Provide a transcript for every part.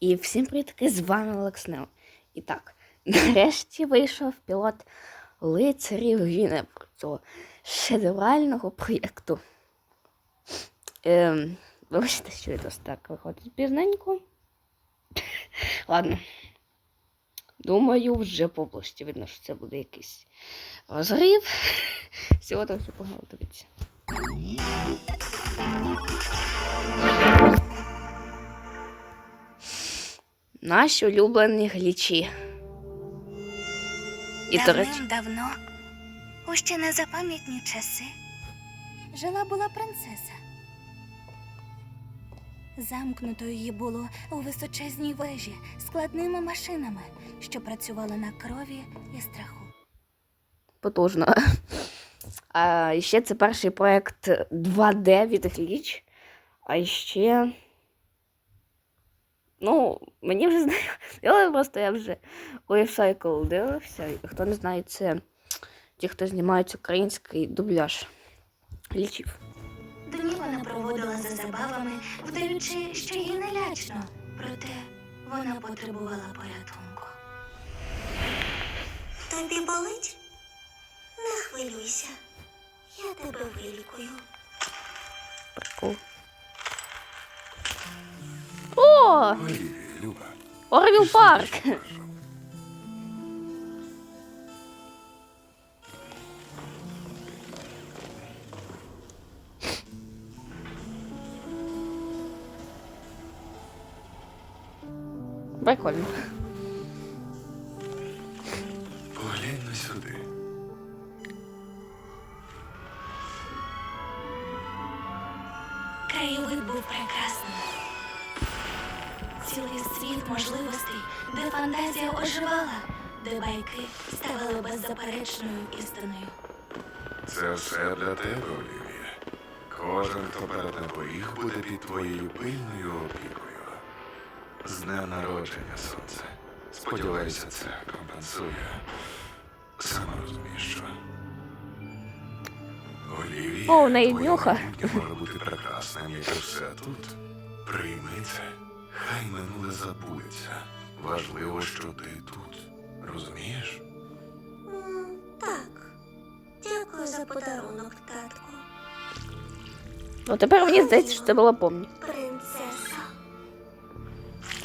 І всім привітки, з вами Олекс Нео. І так, нарешті вийшов пілот лицарів Гвінепру цього шедеврального проєкту. Ем, вибачте, що досить так виходить пізненько. Ладно. Думаю, вже по області видно, що це буде якийсь розрив. Всього так все погано дивіться. Наші улюблені глічі. І, до речі, Давним-давно, у ще незапам'ятні часи, жила була принцеса. Замкнуто її було у височезній вежі складними машинами, що працювали на крові і страху. потужно. А ще це перший проект 2D від Гліч. А ще. Ну, мені вже знаю. Просто я вже Lifecycle дивився. Хто не знає, це ті, хто знімають український дубляж глічів. Дні вона проводила за забавами, вдаючи, що їй не лячно. Проте вона потребувала порятунку. Тобі болить? Не хвилюйся. Я тебе вилікую. Прикол. О! Орвіл Парк! Прикольно. поглянь на сюди. Можливостей, де фантазія оживала, де байки ставали беззаперечною істиною. Це все для тебе, Олівія. Кожен, хто перетне поріг, буде під твоєю пильною опікою. З днем народження, сонце. Сподіваюся, це компенсує. Саме розумієш, що. Олівія, О, у неї твоє нюха. майбутнє може бути прекрасним, як і все тут. Прийми це. Хай минуле забудеться. Важливо, що ти тут. Розумієш? Так. Дякую за подарунок, татку. Ну тепер мені здається, що це була помні. Принцеса.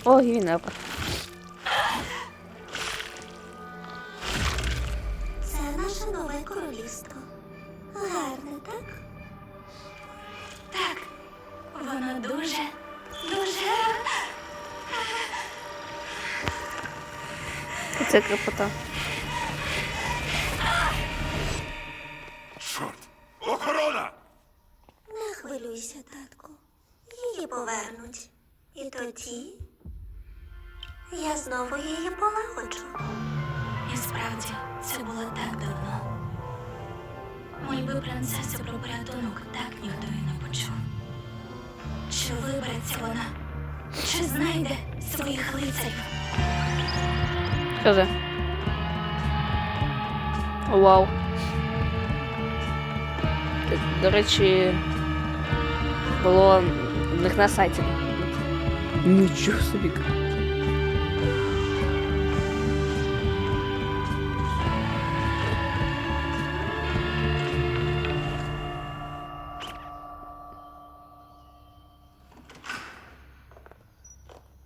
О, Гвінепр. Це крепота. Чорт! Охорона! Не хвилюйся, татку. Її повернуть. І тоді я знову її полагоджу. І справді, це було так давно. Мольби принцеси про порятунок так ніхто і не почув. Чи вибереться вона? Чи знайде своїх лицарів? Скажи. Вау. Це, До речі, було в них на сайті. Нічого собі.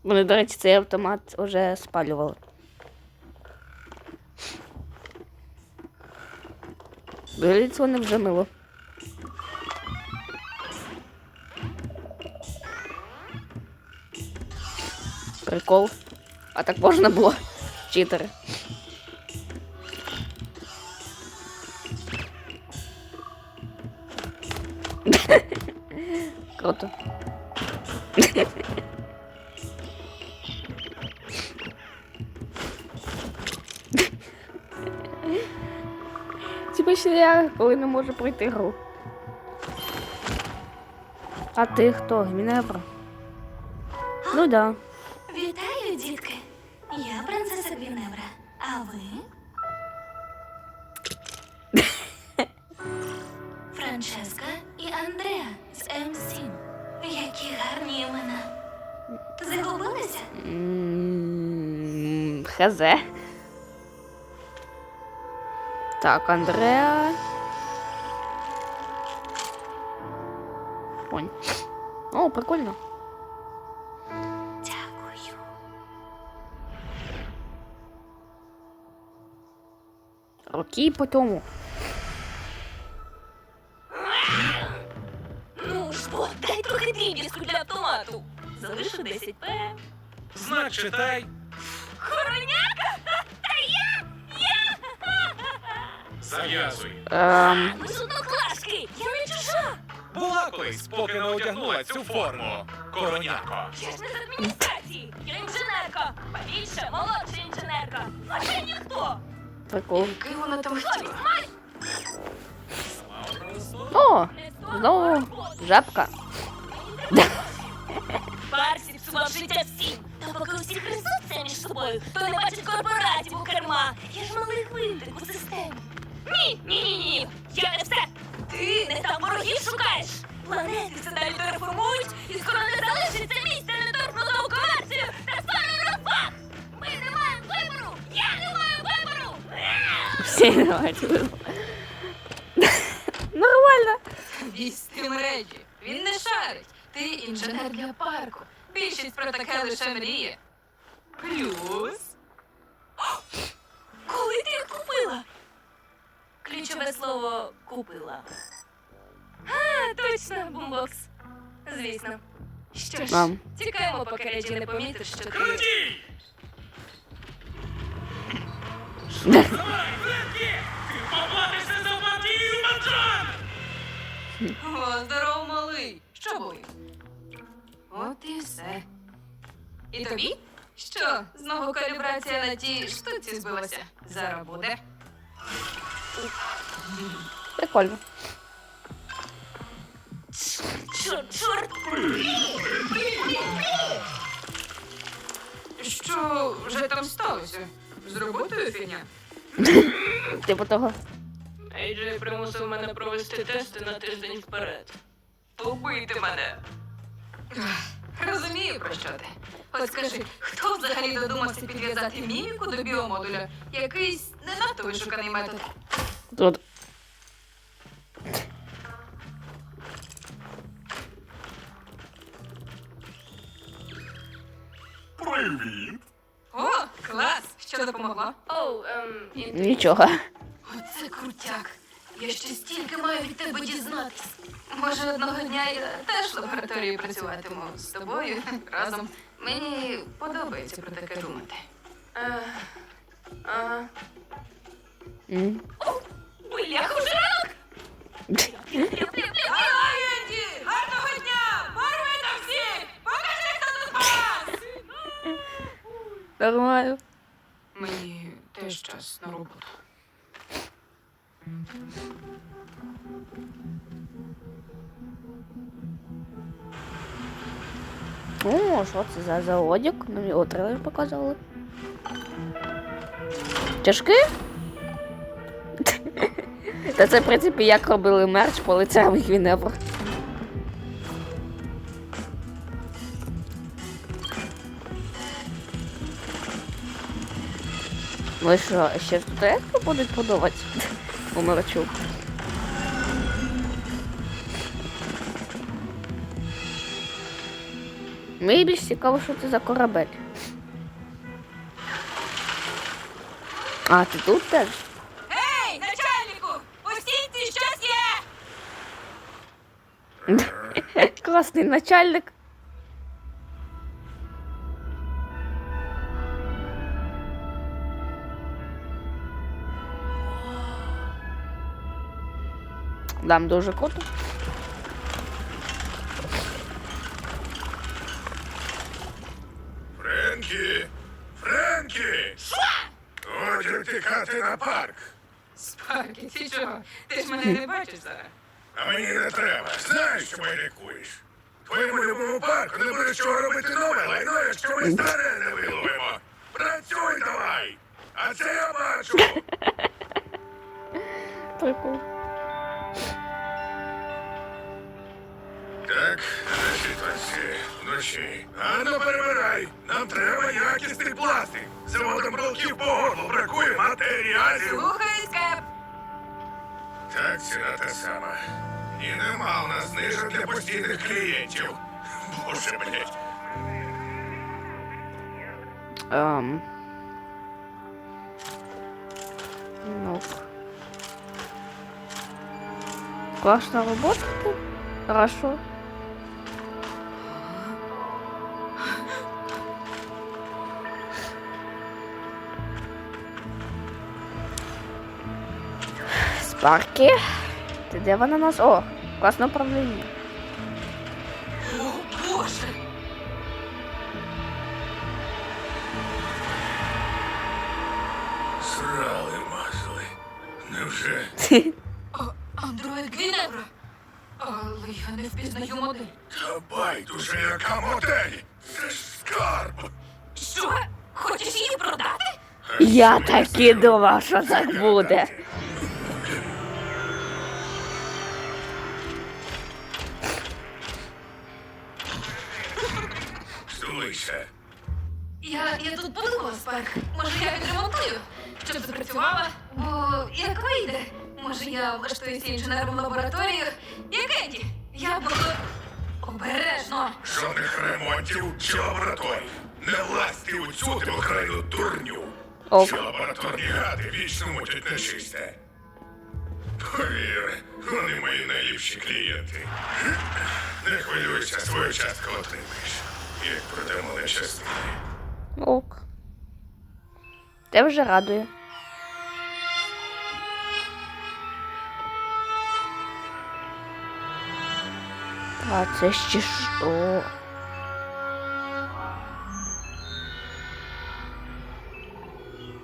Вони, до речі, цей автомат вже спалювали. Виглядить вони вже мило. Прикол. А так можна було? Читери. Круто. Я коли не можу пройти гру. А ти хто? Гміневра? Ну да. Вітаю, дітки. Я принцеса Гвіневра. А ви? Франческа і Андреа з М7. Які гарні імена. Загубилися? хз. Так, Андреа. Понь. О, прикольно. Дякую. Роки по тому. Ну ж бо, дай трохи дріб'язку для автомату. Залишу 10 п. Знак читай. Зав'язуй. Ем, Ми ж однокласки! Я не чужа! Була колись, поки не одягнула цю форму. Короняко. Я ж не з адміністрації! Я інженерка! Більше, молодша інженерка! А ніхто! прикол. Який вона там хотіла? О, знову жабка. Барсі псував життя всім! Та поки усі хрестуться між собою, то не бачить корпоратів у керма! Я ж Ні, ні, ні, ні! Я не все! Ти не там ворогів шукаєш! Планети це далі реформують, і скоро не залишиться місця неторкнутого комерцію та створює розваг! Ми не маємо вибору! Я не маю вибору! Всі не мають вибору. Нормально. Вісти мережі. Він не шарить. Ти інженер для парку. Більшість про таке лише мріє. Плюс. Слово купила. А, точно, бумбокс. Звісно. Що ж, Мам. тікаємо, поки Реджі не помітив, що ти. Крутій! Давай! Ти поплатишся за партію Маджон! О, здоров, малий. Що болить? От і все. І тобі? Що, знову калібрація на тій штуці збилася? Зараз буде. Прикольно. Чорт, чорт! Що вже там сталося? З роботою фігня? Типу того. Ейджей примусив мене провести тести на тиждень вперед. Убити мене. Розумію, про що ти. От скажи, хто взагалі додумався підв'язати міміку до біомодуля? Якийсь не надто вишуканий метод. Тут. Привіт! О, клас! Що допомогло? Оу, ем, Нічого. Оце крутяк. Я ще стільки маю від тебе дізнатись. Може, одного дня я теж в лабораторії працюватиму з тобою разом. Мені подобається про таке думати. а, М. бляху! Ай, Енді! Гарного дня! Порви там всі! Покажи, хто тут бас! Нормально. Мені теж час на роботу. О, що це за заводик? Нам його трейлер показували. Тяжкий? Та це, в принципі, як робили мерч по лицевих Віневр. Ну що, ще туалетки будуть подавати у мерчу? Мені більш цікаво, що це за корабель. А, ти тут теж? Ей, начальнику! Стінці щось є! Класний начальник. Дам дуже круто. Френкі! Френкі! Годі втікати на парк! Спарки, ти чого? Ти ж мене не бачиш зараз. А мені не треба. Знаєш, що мене лікуєш? Твоєму любому парку не буде чого робити нове лайно, якщо ми старе не виловимо. Працюй давай! А це я бачу! Прикол. Так, значить, ось, ну Товариші, гарно перебирай. Нам треба якісний пластик. Заводом ролків по горлу бракує матеріалів. Слухай, Скеп! Так, ціна та сама. І нема у нас знижок для постійних клієнтів. Боже, блядь. Ем. Ну. Класна робота. Хорошо. Спарки. Ти де вона нас? О, класне управління. О, Боже! Срали мазали. Невже? Андроїд Гвіневра! Але я не впізнаю модель. Та байдуже, яка модель. Це ж скарб. Що? Хочеш її продати? Я так і думав, що так буде. Щоб запрацювала. Бо як вийде, може я влаштуюся інженером в лабораторію. Як Енді, я буду обережно. Жодних ремонтів чи лабораторій. Не лазьте у цю демократію дурню. Ок. Що лабораторні гади вічно мучать нечисте. Повір, вони мої найліпші клієнти. Не хвилюйся, свою частку отримаєш. Як проте мене щастить. Ок. Те вже радує. А це ще що?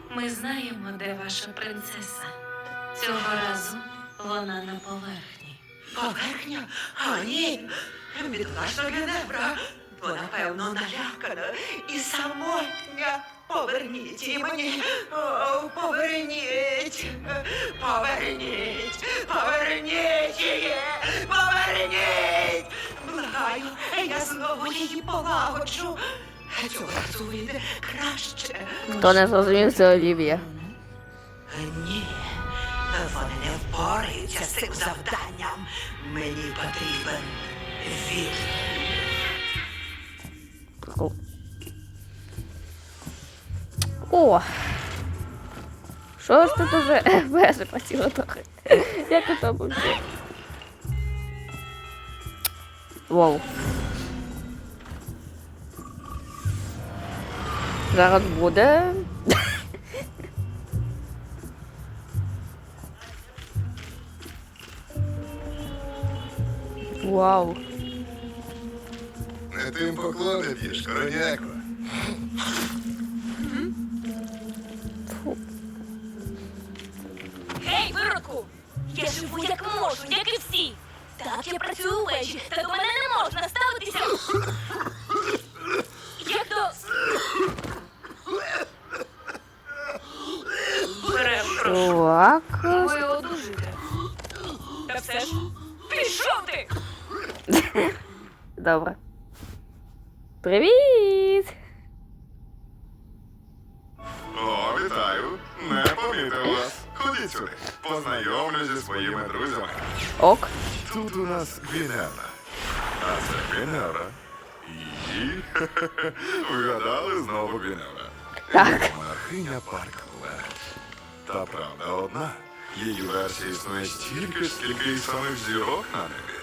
Ми знаємо, де ваша принцеса. Цього разу вона на поверхні. Поверхня? А ні, бідолашна Генебра. Вона, певно, налякана і самотня. Поверніть її мені. О, поверніть. Поверніть. Поверніть її. Поверніть. Благаю, я знову її полагоджу. Цього разу вийде краще. Хто не зрозумів, це Олівія. Ні, вони не впораються з цим завданням. Мені потрібен він. О. О! Що ж тут уже РБС працювало трохи? Як це буде? Вау. Зараз буде. Вау. Не тим поклони б'єш, короняко. Гей, виродку! Я живу як можу, як і всі. Так, я працюю ввечері, та до мене А це Гвіневра. І вгадали знову Гвіневра. Так. Монархиня Паркова. Та правда одна. Її версія існує стільки, скільки і самих зірок на небі.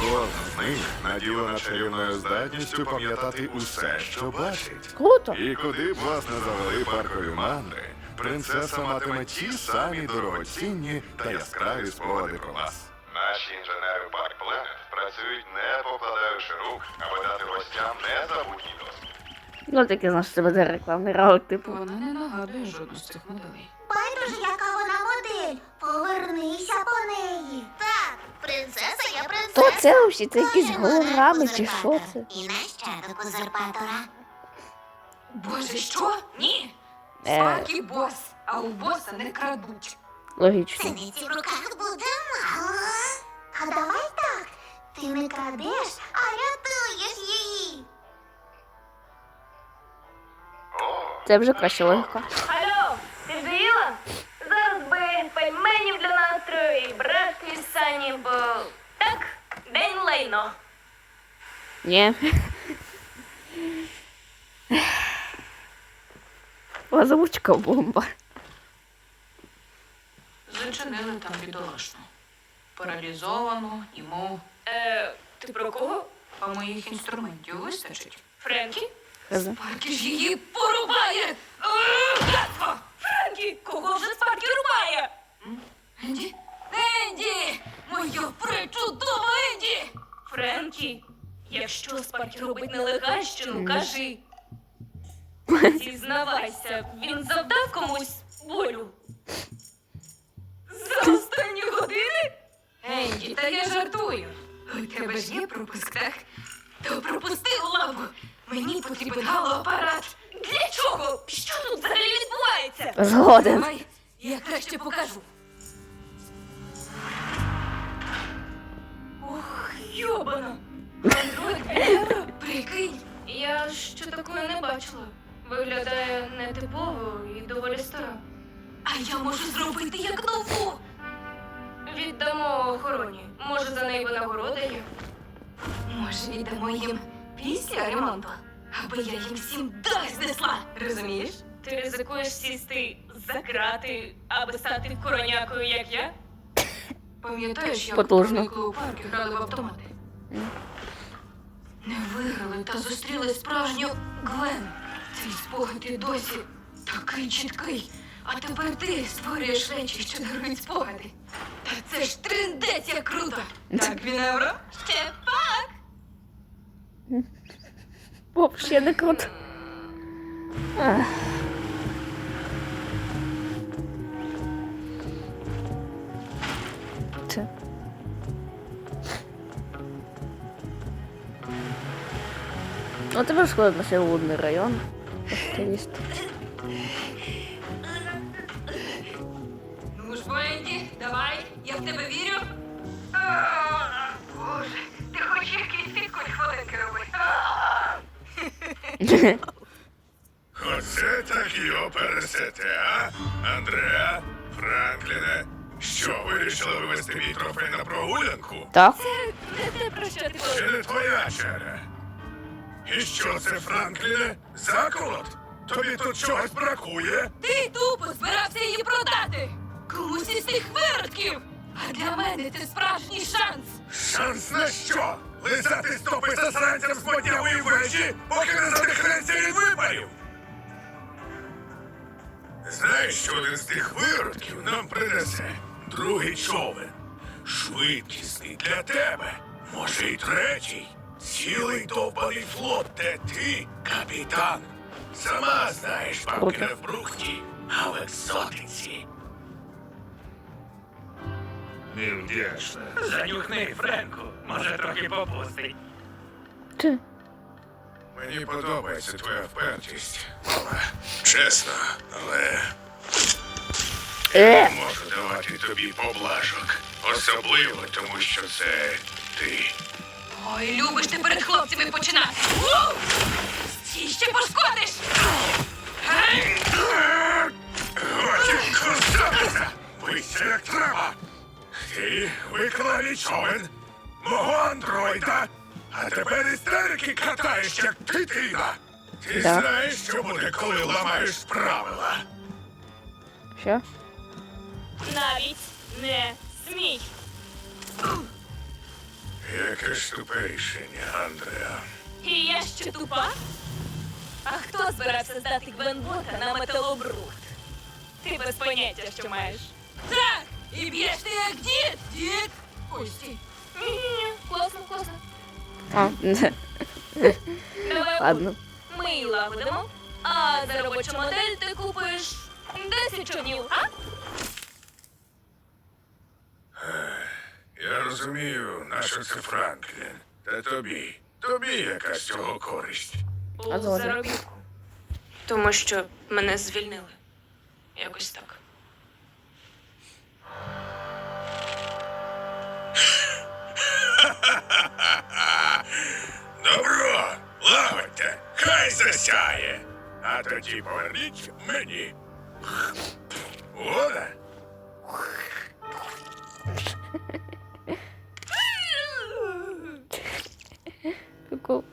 Кожна з них наділена чарівною здатністю пам'ятати усе, що бачить. Круто. І куди б вас не завели паркові мандри, принцеса матиме ті самі дорогоцінні та яскраві спогади про вас. Наші інженери Парк Пленет працюють не покладаючи рук, аби дати гостям незабутній досвід. Ну таке знаєш, це буде рекламний ролик, типу. Вона не нагадує жодну з цих моделей. Байдуже, яка вона модель. Повернися по неї. Так, принцеса є принцеса. То це взагалі це якісь голограми чи що це? І нащадок узурпатора. Боже, що? Ні! Е. Спарк бос, а у боса не крадуть. Логічно. Синиці в руках буде мало. А давай так. Ти не крадеш, а рятуєш її. Це вже краще логіка. Алло, ти зріла? Зараз би пельменів для настрою і брешки сані, бо так, день лайно. Ні. Лазовучка бомба. Зачинили там бідолашну. Паралізовану, йому Е, ти про кого? а моїх інструментів вистачить. Френкі? Хз. Парки ж її порубає! Е, Гадство! Френкі, кого вже спарки рубає? Енді? Енді! Моя причудова Енді! Френкі, якщо спарки робить нелегальщину, кажи. Зізнавайся, він завдав комусь болю. За останні години? Енді, та я жартую. У тебе ж є пропуск, так? То пропусти лаву. Мені потрібен галоапарат. Для чого? Що тут взагалі відбувається? Згоден. Давай, я краще покажу. Ох, йобана. Андроїд? Прикинь, Я ще такої не бачила. Виглядає нетипово і доволі стара. А я можу зробити як нову. Віддамо охороні. Може, за неї винагорода є? Може, віддамо їм після ремонту, аби я їм всім дах знесла. Розумієш? Ти ризикуєш сісти за крати, аби стати коронякою, як я? Пам'ятаєш, як Потужно. проникли у парк і грали в автомати? Не виграли та зустріли справжню Гвен. Цей спогад і досі такий чіткий. А тепер ти створюєш речі, що дарують спогади. Та це ж триндець як круто! Так, Віневро? Ще пак! Вообще не круто. Ах. Це. Ну, тебе сходить на район. Активіст. Я в тебе вірю. Боже, ти хоч якийсь фікуль хвилинки роби. Оце так його пересете, а? Андреа, Франкліне, що вирішили вивести мій трофей на прогулянку? Так? Не те, про що ти Чи не твоя черга? І що це, Франкліне? Заколот? Тобі тут чогось бракує? Ти тупо збирався її продати! Комусь із тих виродків! А для мене це справжній шанс! Шанс на що? Лизати стопи засранцям з моднявої вежі, поки не задихнеться від випарів? Знаєш, що один з тих виродків нам принесе другий човен. Швидкісний для тебе. Може, й третій. Цілий довбаний флот, де ти, капітан. Сама знаєш, бабки не в брухті, а в екзотиці. Невдячна. Занюхни, Френку. Може, трохи попустить. Чи? Мені подобається твоя впертість, мала. Чесно, але Е! не можу давати тобі поблажок. Особливо, тому що це ти. Ой, любиш ти перед хлопцями починати! У! Стій ще пошкодиш! Годі кусатися! Бийся як треба! Ти виклав мій човен, мого андроїда, а тепер істерики катаєш, як дитина. Ти Да. знаєш, що буде, коли ламаєш правила. Що? Навіть не смій. Яке ж тупе рішення, Андреа. І я ще тупа? А хто збирався здати Гвенбота на металобрухт? Ти без поняття, що маєш. Так! І б'єш ти як дід! Дід! Ой, стій! Ні-ні-ні, класно, класно. А, Давай ладно. ми її лагодимо, а за робочу модель ти купиш 10 човнів, а? Я розумію, на що це Франклін. Та тобі. Тобі яка з цього користь. У А заробітку. Тому що мене звільнили. Якось так. Добро, хай засяє. А тоді поверніть мені. Угода? Прикол.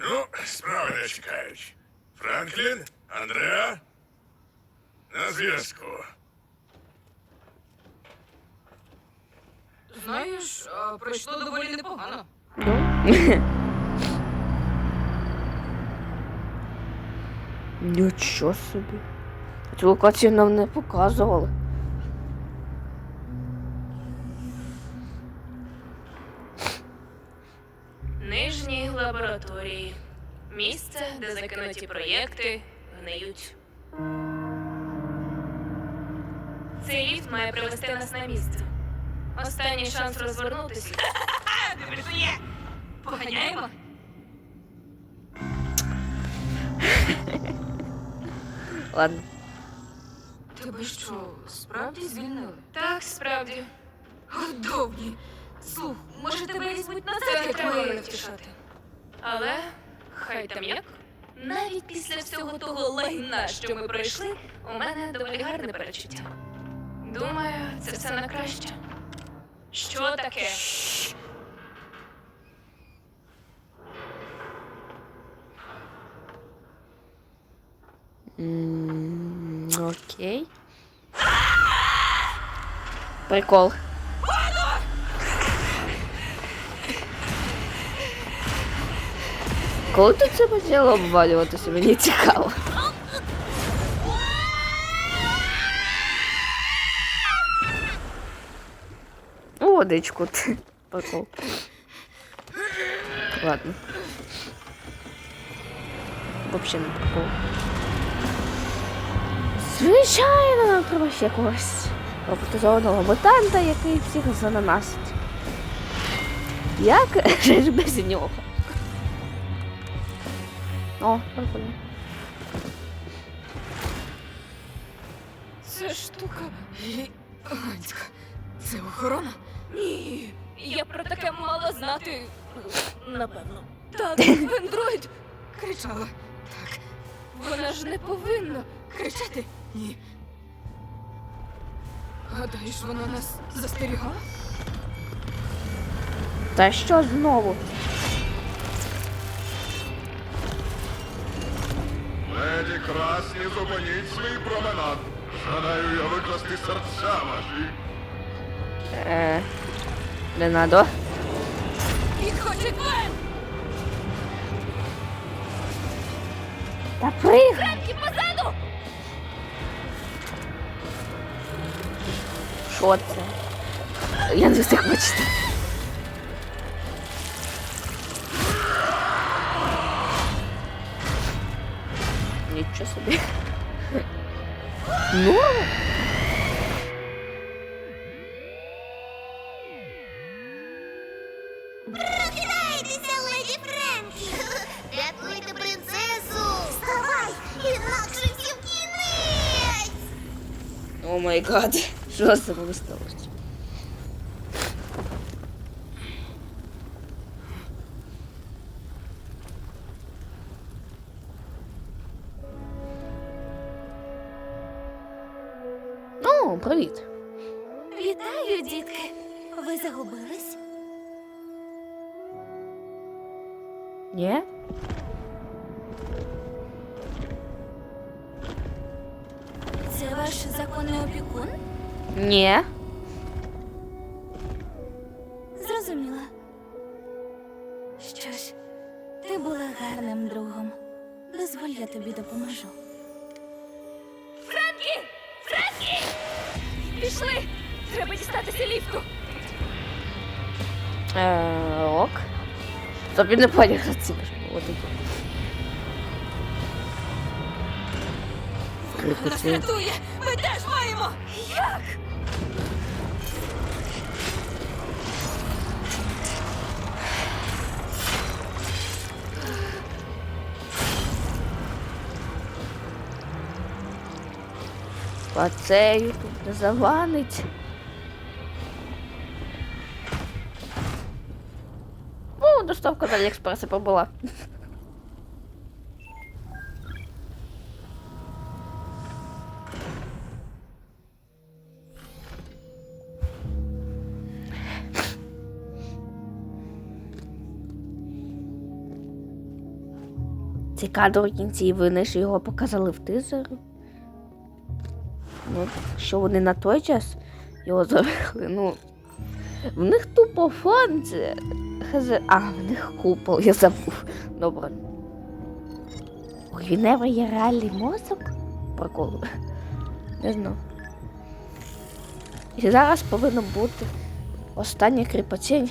Ну, справи не чекають. Франклін, Андреа, на зв'язку. Знаєш, а, пройшло доволі непогано. Ну. Нічого собі. Цю локацію нам не показували. Нижні лабораторії. Місце, де закинуті проєкти гниють. Цей ліфт має привести нас на місце. Останній шанс розвернутися. Не працює! Поганяємо? Ладно. Тебе що, справді звільнили? Так, справді. Годовні. Слух, може тебе візьмуть на Це це, як треба втішати. Але хай там як. Навіть після всього того лайна, що ми пройшли, у мене доволі гарне перечуття. Думаю, це все на краще. Що таке? Окей. Прикол. Коли тут це почало обвалюватися, мені цікаво. Водичку. Прикол. Ладно. Вообще не прикол. Звичайно, нам треба ще когось роботизованого мутанта, який всіх зананасить. Як же без нього? О, прикольно. Це штука гігантська. Це охорона? Ні, я про таке мала знати. Напевно. Так, вендроїд. Кричала. Так, Вона ж не повинна. кричати? Ні. Гадаєш, вона нас застерігала? Та що знову? Леді Красні, зупиніть свій променад. Жадаю я викласти серця ваші. Е, не надо. Підходь, Гвен! Та пригай! Що це? Я не встиг бачити. Нічого собі. Ну, Прокидайтеся, леді Френкі! Рятуйте принцесу! Вставай! Інакше всім кінець! о май гад. Що з тобою сталося? Ні. Зрозуміла. Що ж, ти була гарним другом. Дозволь, я тобі допоможу. Френкі! Френкі! Пішли! Треба дістатися ліфту! Е, ок. Тобі не поняв, що це. Нас рятує! Ми теж маємо! Як? А тут не заванить. О, ну, доставка з Аліекспреса побула. Цей кадр у кінці, ви ж його показали в тизеру. Ну, що вони на той час його зробили, ну. В них тупо фон, це. хз- А, в них купол, я забув. Добре. У Гвіневри є реальний мозок? Прикол. Не знаю. І зараз повинно бути остання кріпотінь.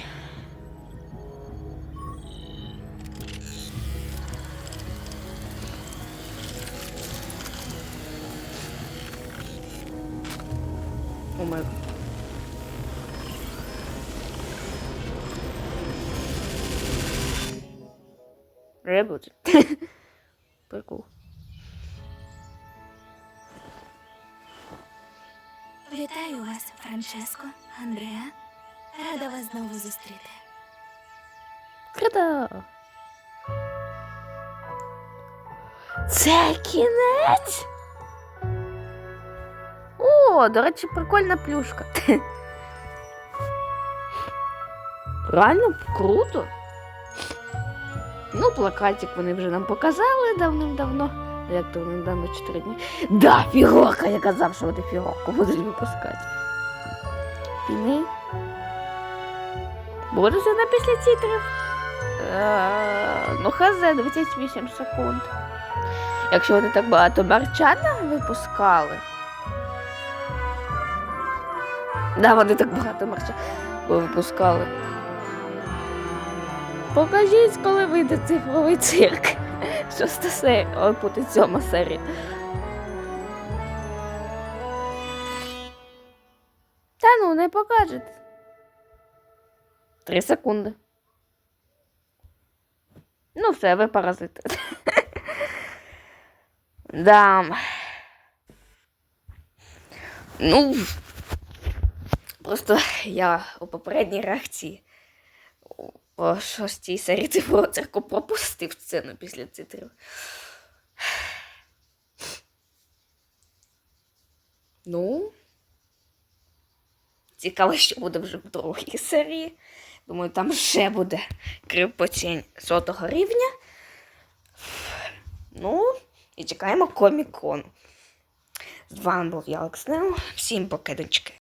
Франческо, Андреа. Рада вас знову зустріти. Круто! Це кінець. О, до речі, прикольна плюшка. Реально круто. Ну, плакатик вони вже нам показали давним-давно. Як то давно 4 дні. Да, фігурка! Я казав, що вони фігурку будуть випускати. Піни. Буде на після титрів. Е, Ну, хз 28 секунд. Якщо вони так багато барчана випускали. Да, вони так багато марча випускали. Покажіть, коли вийде цифровий цирк. Шоста серія. Ой, пути сьома серія. Ну, не покажете. Три секунди. Ну, все, ви паразити. да. Ну. Просто я у попередній реакції по шостій серії цифрового цирку пропустив сцену після титрів. Ну. Цікаво, що буде вже в другій серії. Думаю, там ще буде кріпотінь сотого рівня. Ну, і чекаємо комікон. З вами був я, Олекснев. Всім покидочки.